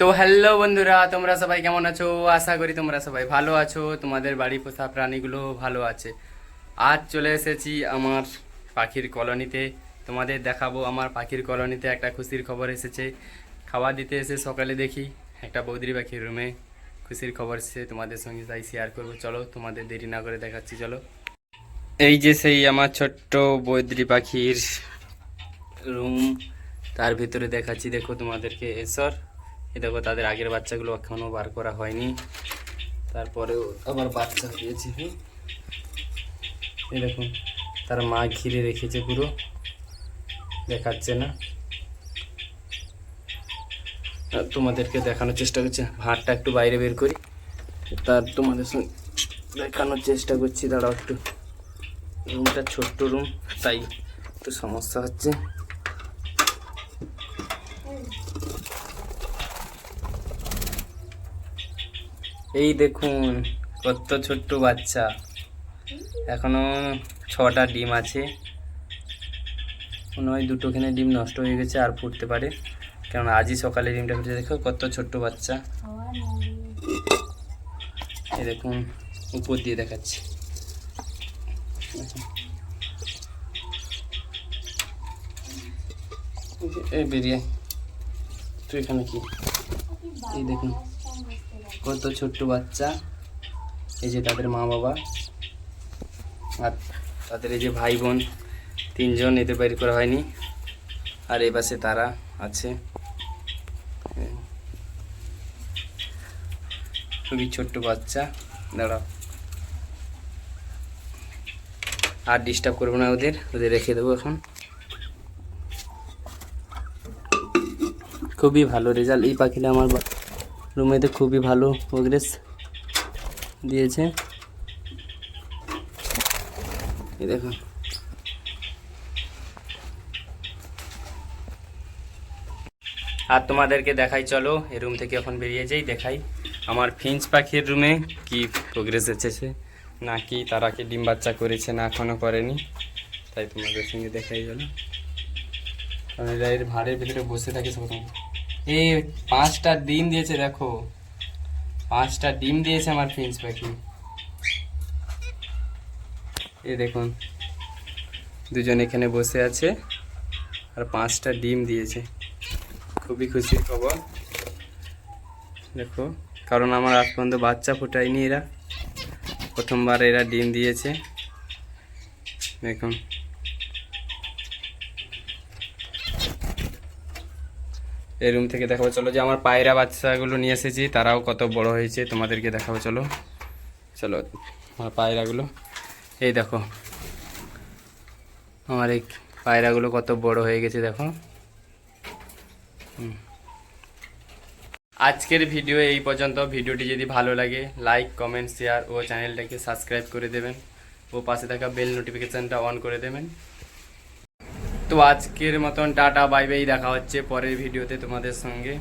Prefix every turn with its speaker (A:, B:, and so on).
A: তো হ্যালো বন্ধুরা, তোমরা সবাই কেমন আছো? আশা করি তোমরা সবাই ভালো আছো। তোমাদের বাড়ি পোষা প্রাণীগুলো ভালো আছে। আজ চলে এসেছি আমার পাখির কলোনিতে। তোমাদের দেখাবো আমার পাখির কলোনিতে একটা খুশির খবর এসেছে। খাবার দিতে এসে সকালে দেখি একটা বৌদির পাখির রুমে খুশির খবর এসেছে। তোমাদের সঙ্গে তাই শেয়ার করব। চলো, তোমাদের দেরি না করে দেখাচ্ছি, চলো। এই যে সেই আমার ছোট্ট বৈদ্রি পাখির রুম, তার ভিতরে দেখাচ্ছি। দেখো তোমাদেরকে, এসর। এ দেখো, তাদের আগের বাচ্চাগুলো এখনও বার করা হয়নি। তারপরেও আবার বাচ্চা হয়েছে এই দেখুন তার মা ঘিরে রেখেছে পুরো। দেখাচ্ছে না। তোমাদেরকে দেখানোর চেষ্টা করছি ভাতটা একটু বাইরে বের করি। তার তোমাদের সঙ্গে দেখানোর চেষ্টা করছি, দাঁড়াও একটু। রুমটা ছোট্ট রুম, তাই একটু সমস্যা হচ্ছে। এই দেখুন, কত ছোট্ট বাচ্চা। এখনও ছটা ডিম আছে। মনে হয় দুটোখানে ডিম নষ্ট হয়ে গেছে, আর ফুটতে পারে। কারণ আজই সকালে ডিমটা ফুটে দেখো কত ছোট্ট বাচ্চা। এই দেখুন, উপর দিয়ে দেখাচ্ছি। এই বেরিয়ে তুই এখানে কি? এই দেখুন। কত ছোট্ট বাচ্চা। এই যে তাদের মা বাবা। আর তাদের এই যে ভাই বোন, তিনজন এদের বাইর করা হয়নি। আর এই পাশে তারা আছে। খুবই ছোট্ট বাচ্চা। দাঁড়াও। আর ডিস্টার্ব করব না ওদের। ওদের রেখে দেবো এখন। খুবই ভালো রেজাল্ট এই পাখিটা আমার রুমেতে খুবই ভালো প্রোগ্রেস দিয়েছে। দেখুন আর তোমাদেরকে দেখাই, চলো, এই রুম থেকে এখন বেরিয়ে যাই, দেখাই আমার ফিঞ্চ পাখির রুমে কি প্রোগ্রেস এসেছে। নাকি তারা কি ডিম বাচ্চা করেছে, না এখনও করেনি। তাই তোমাদের সঙ্গে দেখাই গেল এর ভাড়ের ভিতরে বসে থাকে সব এই পাঁচটা ডিম দিয়েছে, দেখো। পাঁচটা ডিম দিয়েছে আমার ফিঞ্চ পাখি। এই দেখুন, দুজন এখানে বসে আছে, আর পাঁচটা ডিম দিয়েছে। খুবই খুশির খবর। দেখো, কারণ আমার আজ পর্যন্ত বাচ্চা ফোটায়নি এরা। প্রথমবার এরা ডিম দিয়েছে। দেখুন। এই রুম থেকে দেখাবো। চলো যে আমার পায়রা বাচ্চাগুলো নিয়ে এসেছি, তারাও কত বড় হয়েছে, তোমাদেরকে দেখাবো, চলো। চলো, আমার পায়রাগুলো। এই দেখো, আমার এই পায়রাগুলো কত বড় হয়ে গেছে, দেখো। আজকের ভিডিও এই পর্যন্ত। ভিডিওটি যদি ভালো লাগে লাইক কমেন্ট শেয়ার ও চ্যানেলটাকে সাবস্ক্রাইব করে দেবেন। ও পাশে থাকা বেল নোটিফিকেশানটা অন করে দেবেন। তো আজকের মতন টাটা বাই বাই দেখা হচ্ছে পরের ভিডিওতে তোমাদের সঙ্গে।